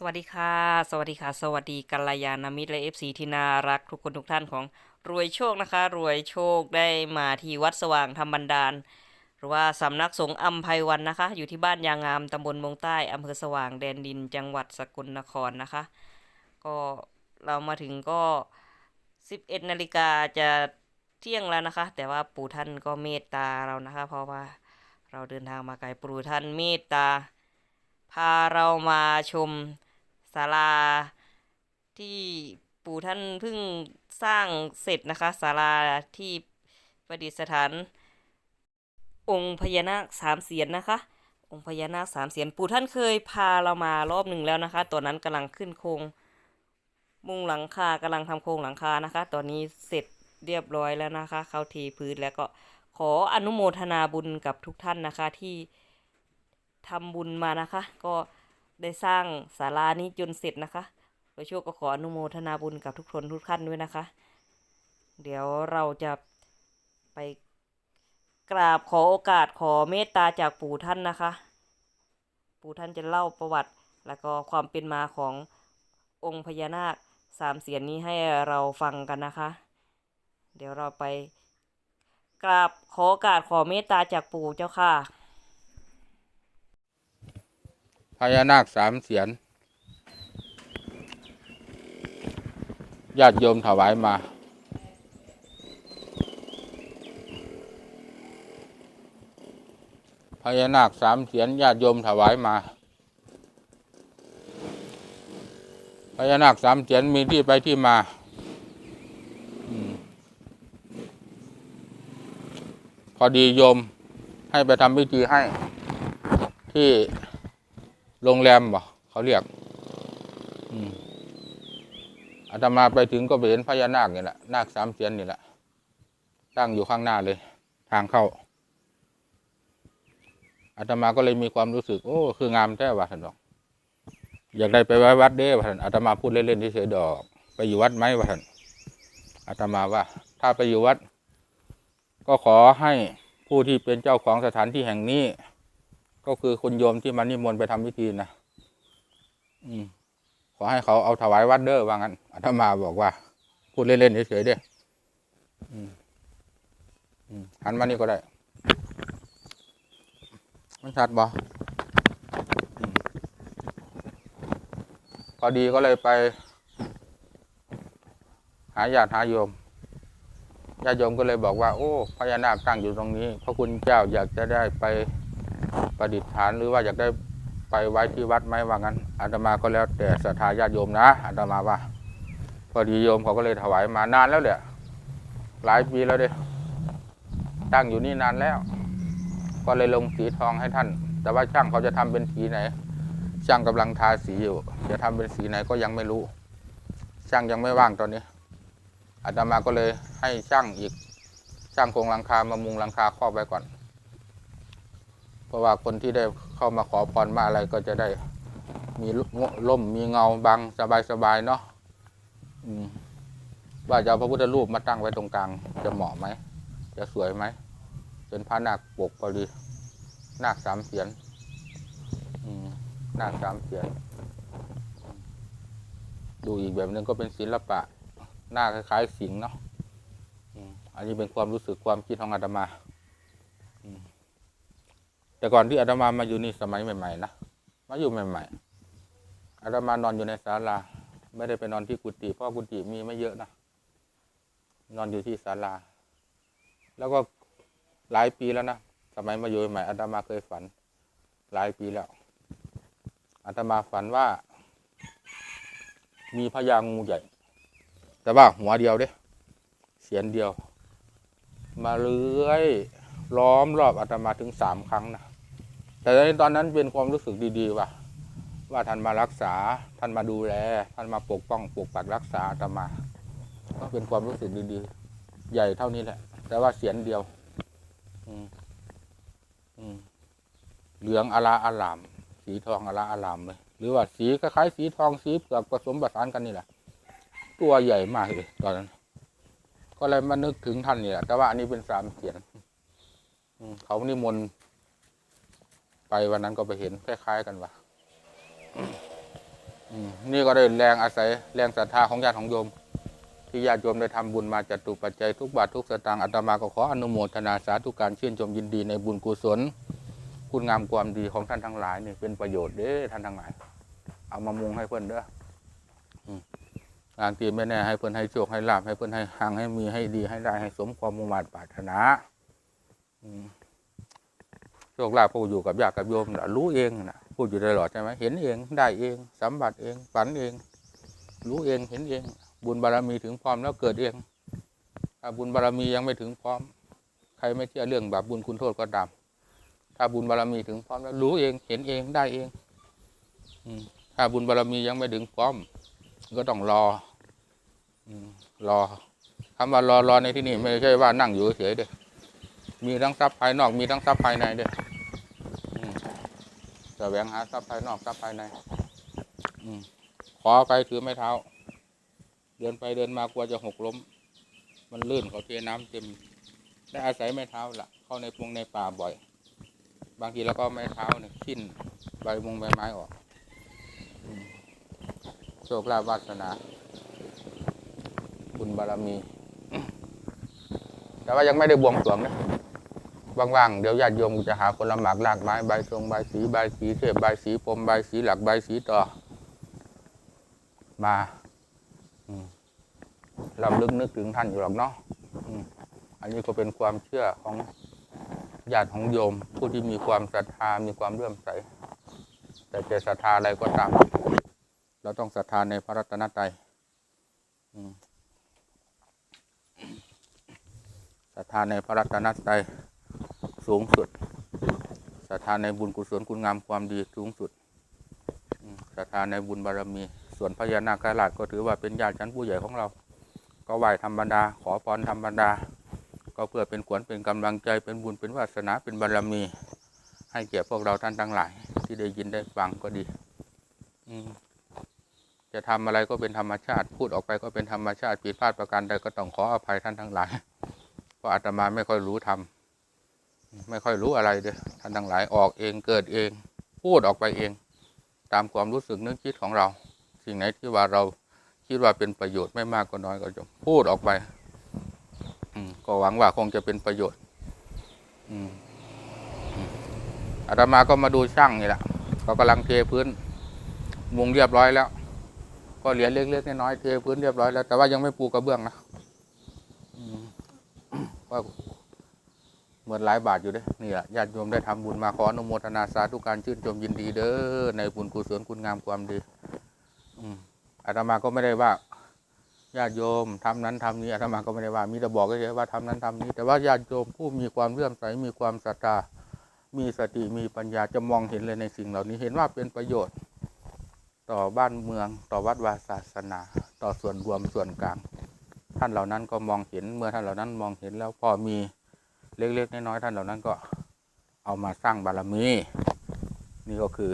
สวัสดีค่ะ สวัสดีค่ะ สวัสดีกัลยาณมิตรและเอฟซีที่น่ารักทุกคนทุกท่านของรวยโชคนะคะ รวยโชคได้มาที่วัดสว่างธรรมบันดาล หรือว่าสำนักสงฆ์อัมภัยวันนะคะ อยู่ที่บ้านยางงามตำบลมงใต้อำเภอสว่างแดนดินจังหวัดสกลนครนะคะ ก็เรามาถึงก็ 11นาฬิกาจะเที่ยงแล้วนะคะ แต่ว่าปู่ท่านก็เมตตาเรานะคะ เพราะว่าเราเดินทางมาไกลปู่ท่านเมตตาพาเรามาชม ศาลาที่ปู่ท่านเพิ่งสร้างเสร็จนะคะศาลาที่ประดิษฐาน องค์พญานาคสามเสียนนะคะ องค์พญานาคสามเสียนปู่ท่านเคยพาเรามารอบหนึ่งแล้วนะคะตอนนั้นกำลังขึ้นโครงมุงหลังคากำลังทำโครงหลังคานะคะ ตอนนี้เสร็จเรียบร้อยแล้วนะคะ เข้าเทพื้นแล้วก็ขออนุโมทนาบุญกับทุกท่านนะคะที่ทำบุญมานะคะ ก็ ได้สร้างศาลานี้จนเสร็จนะคะโดยโชคก็ขออนุโมทนาบุญกับทุกคนทุกท่านด้วยนะคะ เดี๋ยวเราจะไปกราบขอโอกาสขอเมตตาจากปู่ท่านนะคะ ปู่ท่านจะเล่าประวัติ แล้วก็ความเป็นมาขององค์พญานาคสามเสียนนี้ให้เราฟังกันนะคะ เดี๋ยวเราไปกราบขอโอกาสขอเมตตาจากปู่เจ้าค่ะ พญานาคสามเสียนญาติโยมถวายมา พญานาคสามเสียนญาติโยมถวายมา พญานาคสามเสียนมีที่ไปที่มาพอดีโยมให้ไปทำพิธีให้ที่ โรงแรมบ่เขาเรียกอาตมาไปถึงก็ไปเห็นพญานาคนี่แหละนาคสามเสียนนี่แหละตั้งอยู่ข้างหน้าเลย ทางเข้าอาตมาก็เลยมีความรู้สึก โอ้ คืองามแท้ว่ะท่านบอกอยากได้ไปไว้วัดเด้ว่ะท่านอาตมาพูดเล่นๆเฉยดอก ไปอยู่วัดไหมว่ะท่านอาตมาว่า ถ้าไปอยู่วัด ก็ขอให้ผู้ที่เป็นเจ้าของสถานที่แห่งนี้ ก็คือคุณโยมที่มานิมนต์ไปทำพิธีนะอืมขอให้เขาเอาถวายวัดเด้อว่างั้นอาตมาบอกว่า พูดเล่นๆเฉยๆเด้ออืมอืมหันมานี่ก็ได้ มันชัดบ่อืมพอดีก็เลยไป หาญาติหาโยมญาติโยมก็เลยบอกว่า โอ้พญานาคตั้งอยู่ตรงนี้พระคุณเจ้าอยากจะได้ไป ประดิษฐานหรือว่าอยากได้ไปไว้ที่วัดไหมว่างั้นอาตมาก็แล้วแต่ศรัทธาญาติโยมนะอาตมาว่า พอดีโยมเขาก็เลยถวายมานานแล้วเนี่ยหลายปีแล้วเด้ตั้งอยู่นี่นานแล้ว ก็เลยลงสีทองให้ท่าน แต่ว่าช่างเขาจะทำเป็นสีไหน ช่างกำลังทาสีอยู่ จะทำเป็นสีไหนก็ยังไม่รู้ ช่างยังไม่ว่างตอนนี้อาตมาก็เลยให้ช่างอีก ช่างโครงหลังคามามุงหลังคาครอบไว้ก่อน เพราะว่าคนที่ได้เข้ามาขอพรมาอะไรก็จะได้มีร่มมีเงาบังสบายๆเนาะว่าจะเอาพระพุทธรูปมาตั้งไว้ตรงกลาง จะเหมาะไหม จะสวยไหมเป็นพระนาคปกพอดีนาคสามเสียนนาคสามเสียน ดูอีกแบบหนึ่งก็เป็นศิลปะหน้าคล้ายๆสิงเนาะอันนี้เป็นความรู้สึกความคิดของอาตมาอืม แต่ก่อนที่อาตมามาอยู่นี่สมัยใหม่ๆนะมาอยู่ใหม่ ๆอาตมานอนอยู่ในศาลา ไม่ได้ไปนอนที่กุฏิเพราะกุฏิมีไม่เยอะนะนอนอยู่ที่ศาลา แล้วก็หลายปีแล้วนะสมัยมาอยู่ใหม่อาตมาเคยฝัน หลายปีแล้วอาตมาฝันว่า มีพญางูใหญ่ แต่ว่าหัวเดียวเด้เสียนเดียว มาเลื้อยล้อมรอบอาตมาถึงสามครั้งนะ แต่ในตอนนั้นเป็นความรู้สึกดีๆ ว่า ว่าท่านมารักษาท่านมาดูแลท่านมาปกป้องปกปักรักษาอาตมา ก็เป็นความรู้สึกดีๆ ใหญ่เท่านี้แหละ แต่ว่าเสียนเดียว อืมอืมเหลืองอลาอลาม สีทองอลาอลามเลยหรือว่าสีคล้ายๆสีทองสีเปลือกผสมผสานกันนี่แหละ ตัวใหญ่มากเลยตอนนั้น ก็เลยมานึกถึงท่านนี่แหละแต่ว่าอันนี้เป็นสามเสียนเขานิมนต์ ไปวันนั้นก็ไปเห็นคล้ายๆกันว่าอืมนี่ก็ได้แรงอาศัยแรงศรัทธาของญาติของโยม ที่ญาติโยมได้ทำบุญมาจัดตุปัจจัยทุกบาททุกสตางค์อาตมาก็ขออนุโมทนาสาธุการชื่นชมยินดีในบุญกุศลคุณงามความดีของท่านทั้งหลายนี่เป็นประโยชน์เด้อท่านทั้งหลาย เอามามุงให้เพื่อนเด้ออืมบางทีไม่แน่ให้เพื่อนให้โชคให้ลาบให้เพื่อนให้หังให้มีให้ดีให้ได้ให้สมความมุ่งมั่นปรารถนา อืม โชคลาภผู้อยู่กับญาติกับโยมนะรู้เองนะพูดอยู่ตลอดใช่ไหมเห็นเองได้เองสัมผัสเองฝันเอง รู้เองเห็นเอง บุญบารมีถึงพร้อมแล้วเกิดเองถ้าบุญบารมียังไม่ถึงพร้อม ใครไม่เชื่อเรื่องบาปบุญคุณโทษก็ตามถ้าบุญบารมีถึงพร้อมแล้วรู้เองเห็นเองได้เองอถ้าบุญบารมียังไม่ถึงพร้อม ก็ต้องรออืรอคำว่ารอรอในที่นี่ไม่ใช่ว่านั่งอยู่เฉยเด้ มีทั้งทรัพย์ภายนอกมีทั้งทรัพย์ภายในด้ออืมแสวงหาทรัพย์ภายนอกทรัพย์ภายใน อืขอไปถือไม้เท้า เดินไปเดินมากลัวจะหกล้ม มันลื่นเขาเทน้ำเต็ม ได้อาศัยไม้เท้าละเข้าในปงในป่าบ่อย บางทีเราก็ไม้เท้าเนี่ยชิ้นใบมงใบไม้ออกโชคลาภวาสนา บุญบารมี แต่ว่ายังไม่ได้บวงสรวงนะ ว่างๆ เดี๋ยวญาติโยมจะหาคนละหมากลากไม้ใบทรงใบสีใบสีเทพใบสีพรมใบสีหลักใบสีต่อ มาลำลึกนึกถึงท่านอยู่หรอกเนาะอันนี้ก็เป็นความเชื่อของญาติของโยม ผู้ที่มีความศรัทธามีความเลื่อมใส แต่จะศรัทธาอะไรก็ตาม เราต้องศรัทธาในพระรัตนตรัยศรัทธาในพระรัตนตรัย สูงสุดศรัทธาในบุญกุศลคุณงามความดีสูงสุดศรัทธาในบุญบารมี ส่วนพญานาคราชก็ถือว่าเป็นญาติชั้นผู้ใหญ่ของเรา ก็ไหว้ธรรมดา ขอพรธรรมดา ก็เพื่อเป็นขวัญเป็นกำลังใจเป็นบุญเป็นวาสนาเป็นบารมี ให้เกียรติพวกเราท่านทั้งหลาย ที่ได้ยินได้ฟังก็ดี อืจะทำอะไรก็เป็นธรรมชาติ พูดออกไปก็เป็นธรรมชาติผิดพลาดประการใดก็ต้องขออภัยท่านทั้งหลาย เพราะอาตมาไม่ค่อยรู้ทำ ไม่ค่อยรู้อะไรเด้อท่านทั้งหลายออกเองเกิดเอง พูดออกไปเอง ตามความรู้สึกนึกคิดของเรา สิ่งไหนที่ว่าเราคิดว่าเป็นประโยชน์ไม่มากก็น้อยก็จะพูดออกไปอืก็หวังว่าคงจะเป็นประโยชน์อือาตมาก็มาดูช่างนี่แหละเขากำลังเทพื้นมุงเรียบร้อยแล้ว ก็เหลือเล็กๆน้อยๆเทพื้นเรียบร้อยแล้วแต่ว่ายังไม่ปูกระเบื้องนะอืมก็ เหมือนหลายบาทอยู่เด้นี่แหละญาติโยมได้ทำบุญมาขออนุโมทนาสาธุการชื่นชมยินดีเด้อในบุญกุศลคุณงามความดี อืมอาตมาก็ไม่ได้ว่าญาติโยมทำนั้นทำนี้อาตมาก็ไม่ได้ว่ามีแต่บอกเฉยว่าทำนั้นทำนี้ แต่ว่าญาติโยมผู้มีความเลื่อมใสมีความศรัทธามีสติมีปัญญาจะมองเห็นเลยในสิ่งเหล่านี้เห็นว่าเป็นประโยชน์ ต่อบ้านเมือง ต่อวัดวาศาสนา ต่อส่วนรวมส่วนกลาง ท่านเหล่านั้นก็มองเห็นเมื่อท่านเหล่านั้นมองเห็นแล้วพอมี เล็กๆน้อยๆท่านเหล่านั้นก็เอามาสร้างบารมี นี่ก็คือ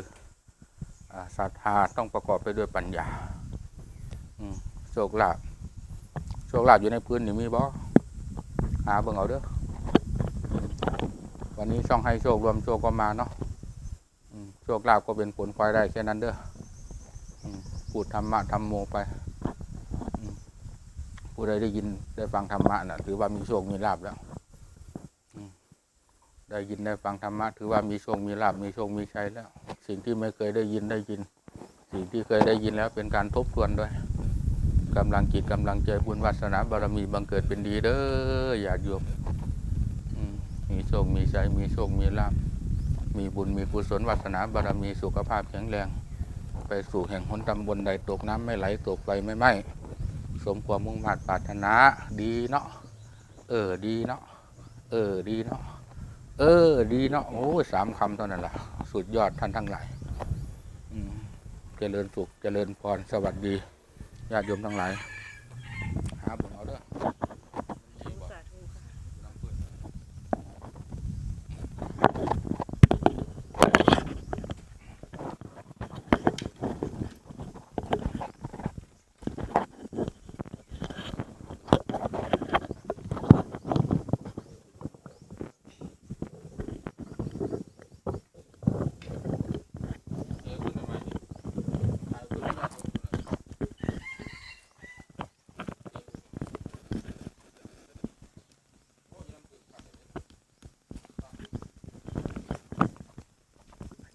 ศรัทธาต้องประกอบไปด้วยปัญญาโชคลาภโชคลาภอยู่ในพื้นนี่มีบ่หาเบิ่งเอาเด้อวันนี้ช่องให้โชครวมโชคก็มาเนาะโชคลาภก็เป็นผลพลอยได้แค่นั้นเด้อพูดธรรมะธรรมโมไปผู้ใดได้ยินได้ฟังธรรมะน่ะถือว่ามีโชคมีลาภแล้ว ได้ยินได้ฟังธรรมะถือว่ามีโชคมีลาภมีโชคมีชัยแล้ว สิ่งที่ไม่เคยได้ยินได้ยิน สิ่งที่เคยได้ยินแล้วเป็นการทบทวนด้วยกำลังจิตกำลังใจบุญวาสนาบารมีบังเกิดเป็นดีเด้ออย่าติโยมอืมมีโชคมีชัยมีโชคมีลาภมีบุญมีกุศลวาสนาบารมีสุขภาพแข็งแรง ไปสู่แห่งหนตำบลใดตกน้ำไม่ไหลตกไฟไม่ไหม้สมความมุ่งมั่นปรารถนาดีเนาะเออดีเนาะเออดีเนาะ เออ ดีเนาะโอ้ยสามคำเท่านั้นล่ะ สุดยอดท่านทั้งหลายเจริญสุขเจริญพรสวัสดีญาติโยมทั้งหลาย หาบุญเอาเด้อ สาธุค่ะ เออบุญทำไมถ่ายบ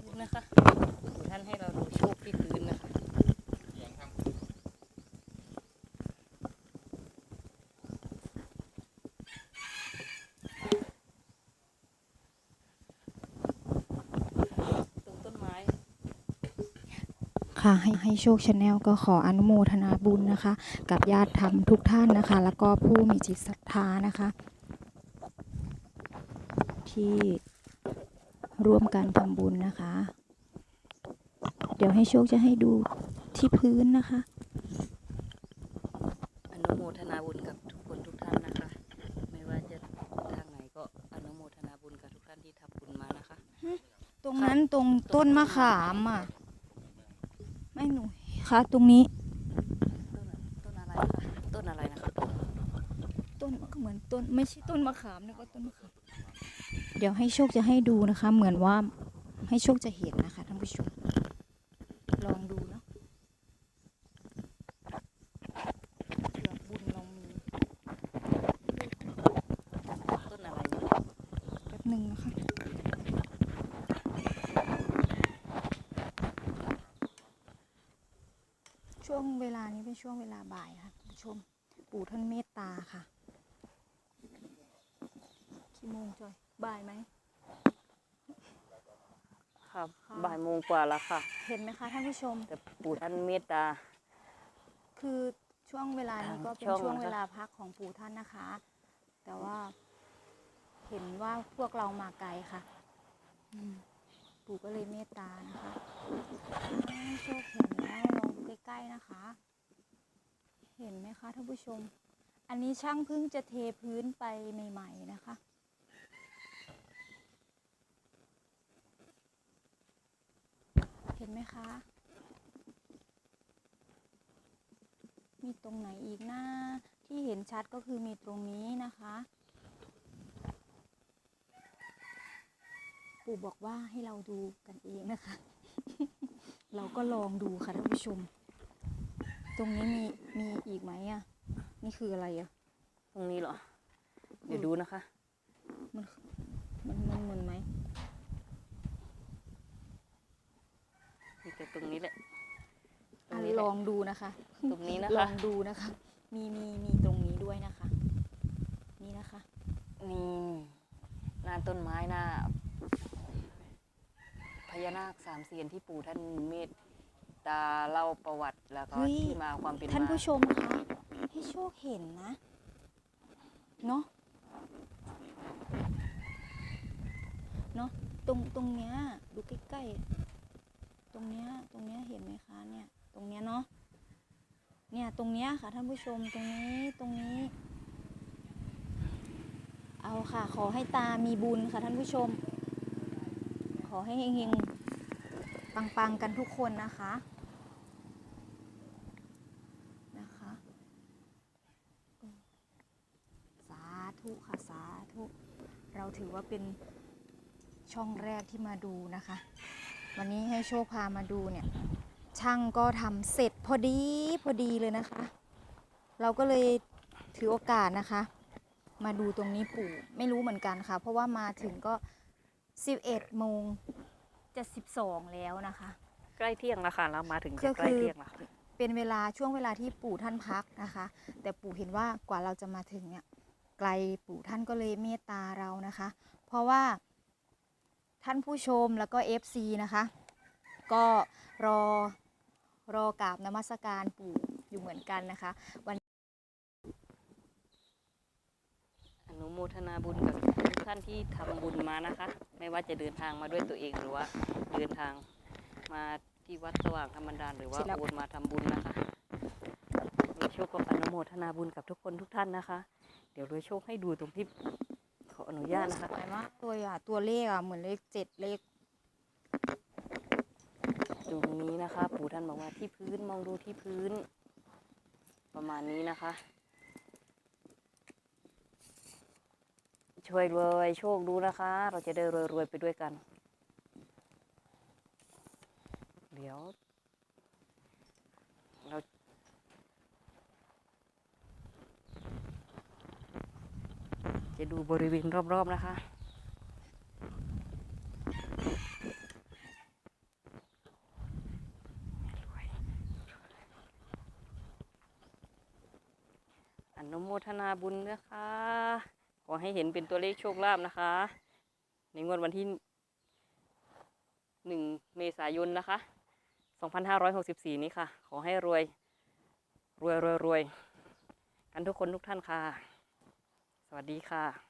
ุญ นะคะปู่ท่านให้เราดูโชคที่พื้นนะคะ ตรงต้นไม้ ค่ะ ให้ให้โชคชาแนลก็ขออนุโมทนาบุญนะคะ กับญาติธรรมทุกท่านนะคะ แล้วก็ผู้มีจิตศรัทธานะคะ ที่ร่วมกันทำบุญนะคะ เดี๋ยวให้โชคจะให้ดูที่พื้นนะคะ อนุโมทนาบุญกับทุกคนทุกท่านนะคะ ไม่ว่าจะทางไหนก็อนุโมทนาบุญกับทุกท่านที่ทำบุญมานะคะ ตรงนั้นตรงต้นมะขามอะไม่หนู คะ ตรงนี้ต้นอะต้นอะไรคะต้นอะไรนะคะต้นเหมือนต้นไม่ใช่ต้นมะขามนะก็ต้นมะขามเดี๋ยวให้โชคจะให้ดูนะคะ เหมือนว่าให้โชคจะเห็นนะคะท่านผู้ชมลองดูเนาะเผื่อบุญเรามี ต้นอะไรเนี่ย แป๊บหนึ่งนะคะ ช่วงเวลานี้เป็น ช่วงเวลาบ่ายค่ะท่านผู้ชม ปู่ท่านเมตตาค่ะกี่โมงจอย บ่ายไหม ครับ ค่ะ บ่ายโมงกว่าแล้วค่ะ เห็นไหมคะท่านผู้ชม แต่ปู่ท่านเมตตา คือช่วงเวลานี้ก็เป็นช่วงช่วงนะคะเวลาพักของปู่ท่านนะคะ แต่ว่า เห็นว่าพวกเรามาไกลค่ะอืมปู่ก็เลยเมตตานะคะให้โชคเห็นแล้วลองดูใกล้ๆนะคะ เห็นไหมคะท่านผู้ชม อันนี้ช่างเพิ่งจะเทพื้นไปใหม่ ๆ นะคะ เห็นไหมคะ มีตรงไหนอีกหน้าที่เห็นชัดก็คือมีตรงนี้นะคะ ปู่บอกว่าให้เราดูกันเองนะคะ เราก็ลองดูค่ะท่านผู้ชม ตรงนี้มีมีอีกไหมอะ นี่คืออะไรอะ ตรงนี้เหรอ เดี๋ยวดูนะคะ มันมันมันเหมือนไหมมีแต่ตรงนี้แหละตรอะงนี้แหลละ องดูนะคะ ตรงนี้นะลคะองดูนะคะ มีมีมีตรงนี้ด้วยนะคะ นี่นะคะ นี่หน้าต้นไม้หน้าพญานาคสามเสียนที่ปู่ท่านเมต ตาเล่าประวัติแล้วก็เฮ้ย ที่มาความเป็นท่านมาผู้ชมคะให้โชคเห็นนะเนาะเนาะตรงตรงเนี้ยดูใกล้ๆตรงเนี้ยตรงเนี้ยเห็นไหมคะเนี่ย ตรงเนี้ยเนาะเนี่ยตรงเนี้ยค่ะท่านผู้ชมตรงนี้ตรงนี้ เอาค่ะ ขอให้ตามีบุญค่ะท่านผู้ชม ขอให้เฮงๆ ปังๆกันทุกคนนะคะนะคะสาธุค่ะสาธุเราถือว่าเป็นช่องแรกที่มาดูนะคะ วันนี้ให้โชคพามาดูเนี่ยช่างก็ทำเสร็จพอดีพอดีเลยนะคะ เราก็เลยถือโอกาสนะคะ มาดูตรงนี้ปู่ไม่รู้เหมือนกันค่ะ เพราะว่ามาถึงก็ 11โมง จะ12แล้วนะคะ ใกล้เที่ยงแล้วค่ะเรามาถึงก็จะใกล้คือ เที่ยงแล้วค่ะเป็นเวลาช่วงเวลาที่ปู่ท่านพักนะคะ แต่ปู่เห็นว่ากว่าเราจะมาถึงเนี่ยไกลปู่ท่านก็เลยเมตตาเรานะคะ เพราะว่าท่านผู้ชมแล้วก็ FC นะคะ ก็รอรอกราบนมัสการปู่อยู่เหมือนกันนะคะวันอนุโมทนาบุญกับ ทุกท่านที่ทำบุญมานะคะ ไม่ว่าจะเดินทางมาด้วยตัวเองหรือว่าเดินทางมาที่วัดสว่างธรรมดานหรือว่าเสร็จแล้วโอนมาทำบุญนะคะมีโชคก็อนุโมทนาบุญกับทุกคนทุกท่านนะคะ เดี๋ยวโดยโชคให้ดูตรงที่ขออนุญาตนะคะสวยมากตัวอะตัวเลขอะเหมือนเลขเจ็ดเลขตรงนี้นะคะ ปู่ท่านบอกว่าที่พื้นมองดูที่พื้น ประมาณนี้นะคะ ช่วยรวยโชคดูนะคะ เราจะได้รวยรวยไปด้วยกัน เดี๋ยวเราจะดูบริเวณรอบ ๆ นะคะอนุโมทนาบุญนะคะ อให้เห็นเป็นตัวเลขโชคลาภนะคะ ในงวดวันที่หนึ่งเมษายนนะคะ 2564 นี้ค่ะ ขอให้รวย รวยรวยรวยกันทุกคนทุกท่านค่ะ สวัสดีค่ะ